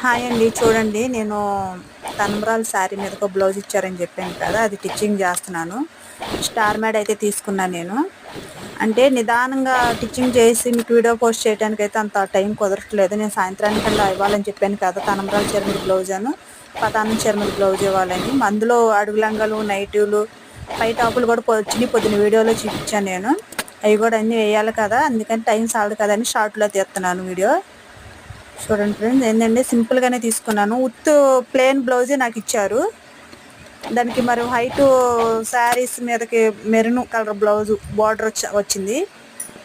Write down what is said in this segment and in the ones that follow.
Hi అండి. చూడండి నేను తలంబ్రాల శారీ మీద ఒక బ్లౌజ్ ఇచ్చారని చెప్పాను కదా అది టిచ్చింగ్ చేస్తున్నాను. స్టార్ మేడ్ అయితే తీసుకున్నాను నేను. అంటే నిదానంగా టిచ్చింగ్ చేసి మీకు వీడియో పోస్ట్ చేయడానికి అయితే అంత టైం కుదరట్లేదు. నేను సాయంత్రానికల్లా ఇవ్వాలని చెప్పాను కదా తలంబ్రాల చర్మల బ్లౌజ్ అను పతానం చర్మల బ్లౌజ్ ఇవ్వాలని. అందులో అడుగులంగలు నైటివ్లు నైటీలు పై టాపులు కూడా వచ్చినాయి. పొద్దున వీడియోలో చూపించాను నేను. అవి కూడా అన్నీ వేయాలి కదా అందుకని టైం సాలదు కదా అని షార్ట్లో తీస్తున్నాను వీడియో. చూడండి ఫ్రెండ్స్ ఏంటంటే సింపుల్గానే తీసుకున్నాను. ఉత్తు ప్లెయిన్ బ్లౌజే నాకు ఇచ్చారు. దానికి మరి హైట్ శారీస్ మీదకి మెరూన్ కలర్ బ్లౌజ్ బార్డర్ వచ్చింది.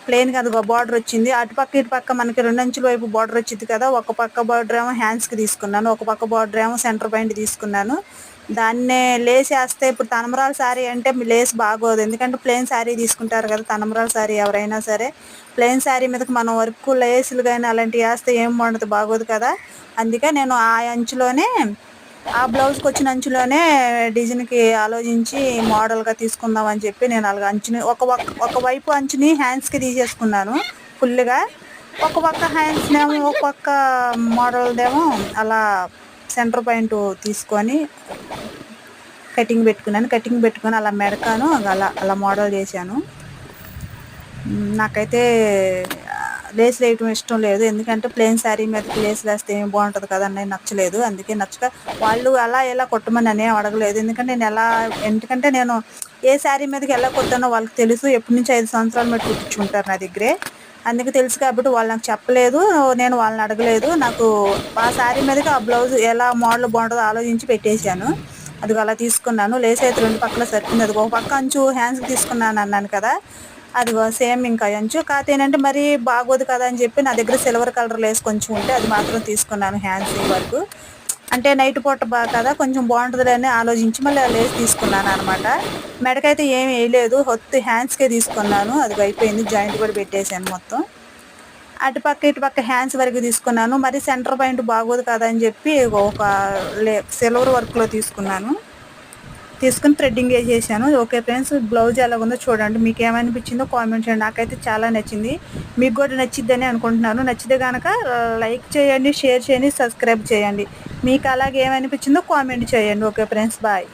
ప్లెయిన్ కదా బార్డర్ వచ్చింది. అటుపక్క ఇటు పక్క మనకి రెండంచుల వైపు బార్డర్ వచ్చింది కదా ఒక పక్క బార్డర్ ఏమో హ్యాండ్స్కి తీసుకున్నాను ఒక పక్క బార్డర్ ఏమో సెంటర్ పాయింట్ తీసుకున్నాను. దాన్నే లేస్ వేస్తే ఇప్పుడు తనమరాల శారీ అంటే లేస్ బాగోదు. ఎందుకంటే ప్లెయిన్ శారీ తీసుకుంటారు కదా తనమరాల శారీ ఎవరైనా సరే. ప్లెయిన్ శారీ మీదకి మనం వర్క్ లేసులు కానీ అలాంటివి వేస్తే ఏం ఉండదు బాగోదు కదా. అందుకే నేను ఆ అంచులోనే ఆ బ్లౌజ్కి వచ్చిన అంచులోనే డిజైన్కి ఆలోచించి మోడల్గా తీసుకుందామని చెప్పి నేను అలాగ అంచుని ఒక ఒక వైపు అంచుని హ్యాండ్స్కి తీసేసుకున్నాను ఫుల్గా. ఒక పక్క హ్యాండ్స్నేమో ఒక పక్క మోడల్దేమో అలా సెంటర్ పాయింట్ తీసుకొని కటింగ్ పెట్టుకున్నాను. కటింగ్ పెట్టుకొని అలా మెడకాను అలా అలా మోడల్ చేశాను. నాకైతే లేస్ వేయటం ఇష్టం లేదు. ఎందుకంటే ప్లెయిన్ శారీ మీదకి లేస్ వేస్తే ఏమి బాగుంటుంది కదా అని నచ్చలేదు. అందుకే నచ్చక వాళ్ళు అలా ఎలా కొట్టమని అనే అడగలేదు. ఎందుకంటే నేను ఎలా ఎందుకంటే నేను ఏ శారీ మీదకి ఎలా కొట్టానో వాళ్ళకి తెలుసు. ఎప్పటి నుంచి ఐదు సంవత్సరాలు మీద కుట్టించుకుంటారు నా దగ్గరే. అందుకే తెలుసు కాబట్టి వాళ్ళు నాకు చెప్పలేదు నేను వాళ్ళని అడగలేదు. నాకు ఆ శారీ మీదకి ఆ బ్లౌజ్ ఎలా మోడల్ బాగుంటుందో ఆలోచించి పెట్టేశాను. అది అలా తీసుకున్నాను. లేస్ అయితే రెండు పక్కల సరిపోయింది. అది ఒక పక్క అంచు హ్యాండ్స్కి తీసుకున్నాను అన్నాను కదా. అది సేమ్ ఇంకా అంచు. కాకపోతే ఏంటంటే మరీ బాగోదు కదా అని చెప్పి నా దగ్గర సిల్వర్ కలర్ లేస్ కొంచెం ఉంటే అది మాత్రం తీసుకున్నాను హ్యాండ్స్ వరకు. అంటే నైట్ పూట బా కదా కొంచెం బాగుంటుంది అని ఆలోచించి మళ్ళీ లేసి తీసుకున్నాను అనమాట మెడకైతే ఏమి వేయలేదు హొత్తు హ్యాండ్స్కే తీసుకున్నాను అది అయిపోయింది జాయింట్ కూడా పెట్టేశాను మొత్తం. అటుపక్క ఇటుపక్క హ్యాండ్స్ వరకు తీసుకున్నాను మరి సెంటర్ పాయింట్ బాగోదు కదా అని చెప్పి ఒక లే సిల్వర్ వర్క్లో తీసుకున్నాను. తీసుకుని థ్రెడ్డింగ్ వేసేసాను ఓకే ఫ్రెండ్స్ బ్లౌజ్ ఎలా ఉందో చూడండి. మీకు ఏమనిపించిందో కామెంట్ చేయండి. నాకైతే చాలా నచ్చింది. మీకు కూడా నచ్చిద్దని అనుకుంటున్నాను. నచ్చితే కనుక లైక్ చేయండి షేర్ చేయండి సబ్స్క్రైబ్ చేయండి. మీకు అలాగే ఏమనిపించిందో కామెంట్ చేయండి. Okay friends bye